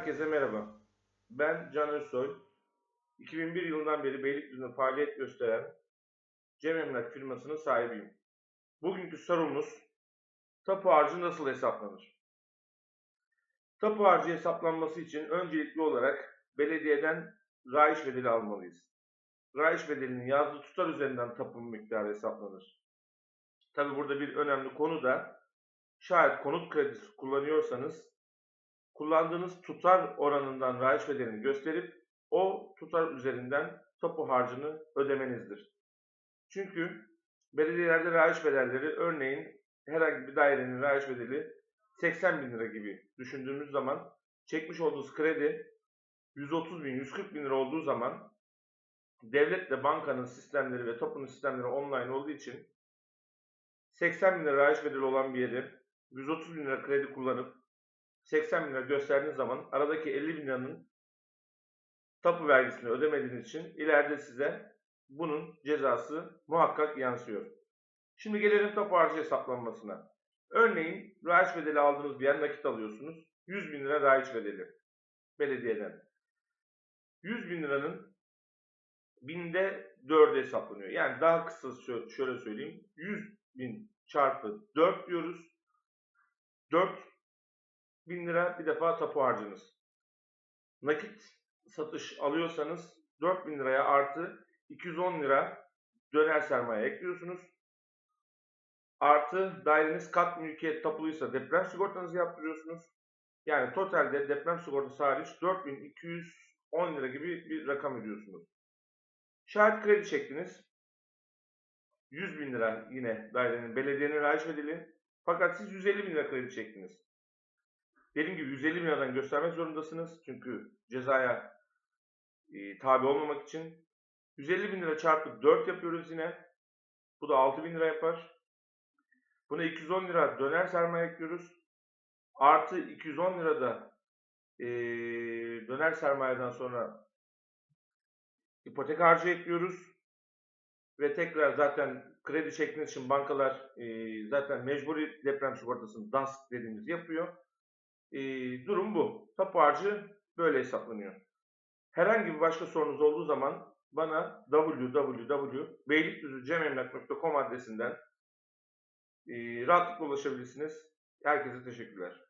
Herkese merhaba. Ben Can Özsoy. 2001 yılından beri Beylikdüzü'nde faaliyet gösteren Cem Emlak firmasının sahibiyim. Bugünkü sorumuz tapu harcı nasıl hesaplanır? Tapu harcı hesaplanması için öncelikli olarak belediyeden rayiç bedeli almalıyız. Rayiç bedelinin yazdığı tutar üzerinden tapu miktarı hesaplanır. Tabi burada bir önemli konu da şayet konut kredisi kullanıyorsanız kullandığınız tutar oranından raiç bedelini gösterip o tutar üzerinden tapu harcını ödemenizdir. Çünkü belediyelerde raiç bedelleri örneğin herhangi bir dairenin raiç bedeli 80 bin lira gibi düşündüğümüz zaman çekmiş olduğunuz kredi 130 bin, 140 bin lira olduğu zaman devletle bankanın sistemleri ve tapunun sistemleri online olduğu için 80 bin lira raiç bedeli olan bir yeri 130 bin lira kredi kullanıp 80 bin lira gösterdiğiniz zaman aradaki 50 bin liranın tapu vergisini ödemediğiniz için ileride size bunun cezası muhakkak yansıyor. Şimdi gelelim tapu harcı hesaplanmasına. Örneğin raiç bedeli aldığınız bir yer nakit alıyorsunuz. 100 bin lira raiç bedeli belediyeden. 100 bin liranın binde 4'e hesaplanıyor. Yani daha kısa şö- şöyle söyleyeyim. 100 bin çarpı 4 diyoruz. 4 bin lira bir defa tapu harcınız. Nakit satış alıyorsanız 4 bin liraya artı 210 lira döner sermaye ekliyorsunuz. Artı daireniz kat mülkiyet tapuluysa deprem sigortanızı yaptırıyorsunuz. Yani totalde deprem sigortası hariç 4210 lira gibi bir rakam ödüyorsunuz. Şahit kredi çektiniz. 100 bin lira yine dairenin belediyenin raiç bedeli. Fakat siz 150 bin lira kredi çektiniz. Dediğim gibi 150 bin liradan göstermek zorundasınız. Çünkü cezaya e, tabi olmamak için. 150 bin lira çarpı 4 yapıyoruz yine. Bu da 6 bin lira yapar. Buna 210 lira döner sermaye ekliyoruz. Artı 210 lira da e, döner sermayeden sonra ipotek harcı ekliyoruz. Ve tekrar zaten kredi çektiğiniz için bankalar e, zaten mecburi deprem sigortasını DASK dediğimiz yapıyor. E, durum bu. Tapu harcı böyle hesaplanıyor. Herhangi bir başka sorunuz olduğu zaman bana www.beylikdüzücememlak.com adresinden e, rahatlıkla ulaşabilirsiniz. Herkese teşekkürler.